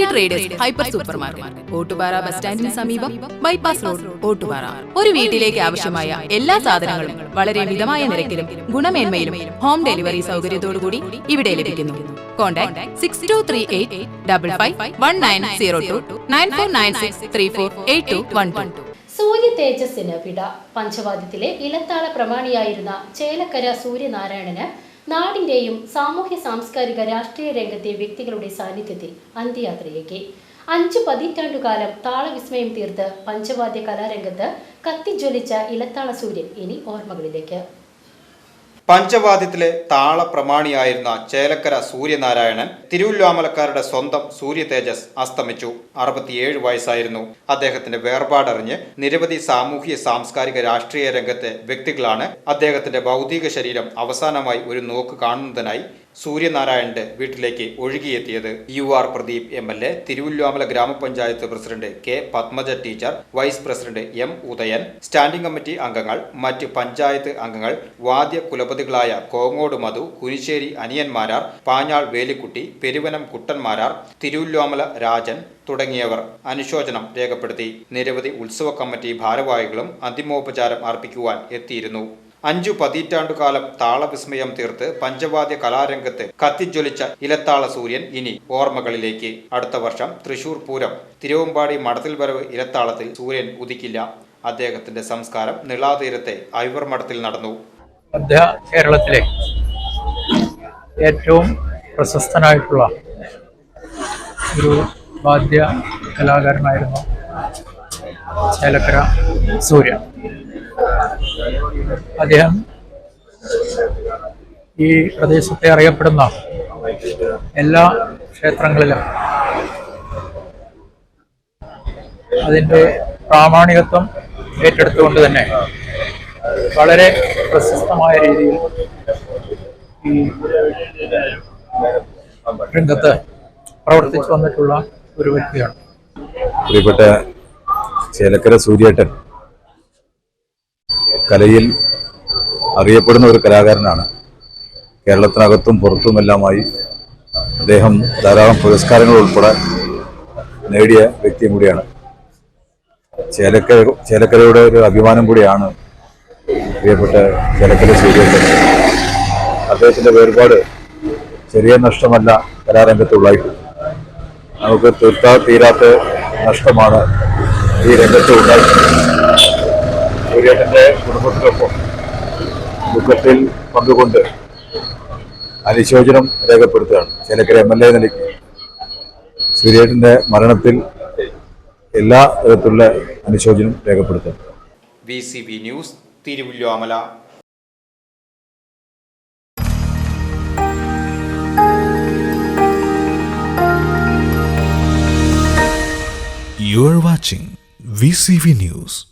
Pattambi traders hyper super market Ottupara bus സ്റ്റാൻഡിന് സമീപം bypass road Ottupara. ഒരു വീട്ടിലേക്ക് ആവശ്യമായ എല്ലാ സാധനങ്ങളും വളരെ മിതമായ നിരക്കിലും ഗുണമേന്മയിലും ഹോം ഡെലിവറി സൗകര്യത്തോടുകൂടി ഇവിടെ ലഭിക്കുന്നു contact six two three eight double five one nine zero two nine four nine six three four eight two one two സൂര്യ തേജസ്സിന് വിട. പഞ്ചവാദ്യത്തിലെ ഇലത്താള പ്രമാണിയായിരുന്ന ചേലക്കര സൂര്യനാരായണന് നാടിന്റെയും സാമൂഹ്യ സാംസ്കാരിക രാഷ്ട്രീയ രംഗത്തെ വ്യക്തികളുടെ സാന്നിധ്യത്തിൽ അന്ത്യയാത്രയേക്ക് അഞ്ചു പതിറ്റാണ്ടുകാലം താളവിസ്മയം തീർത്ത് പഞ്ചവാദ്യ കലാരംഗത്ത് കത്തിജ്വലിച്ച ഇലത്താള സൂര്യൻ ഇനി ഓർമ്മകളിലേക്ക്. പഞ്ചവാദ്യത്തിലെ താളപ്രമാണിയായിരുന്ന ചേലക്കര സൂര്യനാരായണൻ തിരുവല്ലാമലക്കാരുടെ സ്വന്തം സൂര്യ തേജസ് അസ്തമിച്ചു. അറുപത്തിയേഴ് വയസ്സായിരുന്നു. അദ്ദേഹത്തിന്റെ വേർപാടറിഞ്ഞ് നിരവധി സാമൂഹ്യ സാംസ്കാരിക രാഷ്ട്രീയ രംഗത്തെ വ്യക്തികളാണ് അദ്ദേഹത്തിന്റെ ഭൗതിക ശരീരം അവസാനമായി ഒരു നോക്ക് കാണുന്നതിനായി സൂര്യനാരായണന്റെ വീട്ടിലേക്ക് ഒഴുകിയെത്തിയത് U R Pradeep M L A Thiruvilwamala ഗ്രാമപഞ്ചായത്ത് president K Padmaja teacher vice president M Udayan standing committee അംഗങ്ങൾ മറ്റ് പഞ്ചായത്ത് അംഗങ്ങൾ വാദ്യ കുലപതികളായ കോങ്ങോട് മധു കുനിശ്ശേരി അനിയന്മാരാർ പാഞ്ഞാൾ വേലിക്കുട്ടി പെരുവനം കുട്ടന്മാരാർ തിരുവല്ലാമല രാജൻ തുടങ്ങിയവർ അനുശോചനം രേഖപ്പെടുത്തി. നിരവധി ഉത്സവ കമ്മിറ്റി ഭാരവാഹികളും അന്തിമോപചാരം അർപ്പിക്കുവാൻ എത്തിയിരുന്നു. അഞ്ചു പതിറ്റാണ്ടുകാലം താളവിസ്മയം തീർത്ത് പഞ്ചവാദ്യ കലാരംഗത്ത് കത്തിജ്വലിച്ച ഇലത്താള സൂര്യൻ ഇനി ഓർമ്മകളിലേക്ക്. അടുത്ത വർഷം തൃശൂർ പൂരം തിരുവമ്പാടി മഠത്തിൽ വരവ് ഇലത്താളത്തിൽ സൂര്യൻ ഉദിക്കില്ല. അദ്ദേഹത്തിന്റെ സംസ്കാരം നിളാതീരത്തെ ഐവർ മഠത്തിൽ നടന്നു. കേരളത്തിലെ ഏറ്റവും പ്രശസ്തനായിട്ടുള്ള ഒരു വാദ്യ കലാകാരനായിരുന്നു ചേലക്കര സൂര്യൻ. അദ്ദേഹം ഈ പ്രദേശത്തെ അറിയപ്പെടുന്ന എല്ലാ ക്ഷേത്രങ്ങളിലും അതിന്റെ പ്രാമാണികത്വം ഏറ്റെടുത്തുകൊണ്ട് തന്നെ വളരെ പ്രശസ്തമായ രീതിയിൽ ഈ രംഗത്ത് പ്രവർത്തിച്ചു വന്നിട്ടുള്ള ഒരു വ്യക്തിയാണ്. പ്രിയപ്പെട്ട ചേലക്കര സൂര്യേട്ടൻ കലയിൽ അറിയപ്പെടുന്ന ഒരു കലാകാരനാണ്. കേരളത്തിനകത്തും പുറത്തുമെല്ലാമായി അദ്ദേഹം ധാരാളം പുരസ്കാരങ്ങൾ ഉൾപ്പെടെ നേടിയ വ്യക്തിയും കൂടിയാണ്. ചേലക്കര ചേലക്കരയുടെ ഒരു അഭിമാനം കൂടിയാണ് പ്രിയപ്പെട്ട ചേലക്കര സൂര്യന്റെ അദ്ദേഹത്തിന്റെ വേർപാട് ചെറിയ നഷ്ടമല്ല കലാരംഗത്തുള്ളായിട്ട് നമുക്ക് തീർത്താ തീരാത്ത നഷ്ടമാണ് ഈ രംഗത്ത് ഉണ്ടായിട്ടുള്ളത് സൂര്യേട്ടന്റെ കുടുംബത്തിനൊപ്പം ദുഃഖത്തിൽ പങ്കുകൊണ്ട് അനുശോചനം രേഖപ്പെടുത്തുകയാണ്. ചേലക്കര എം എൽ എ നിലയ്ക്ക് സൂര്യേട്ടന്റെ മരണത്തിൽ എല്ലാ തരത്തിലുള്ള അനുശോചനം രേഖപ്പെടുത്തുന്നു V C B news Thiruvilwamala You are watching VCV News.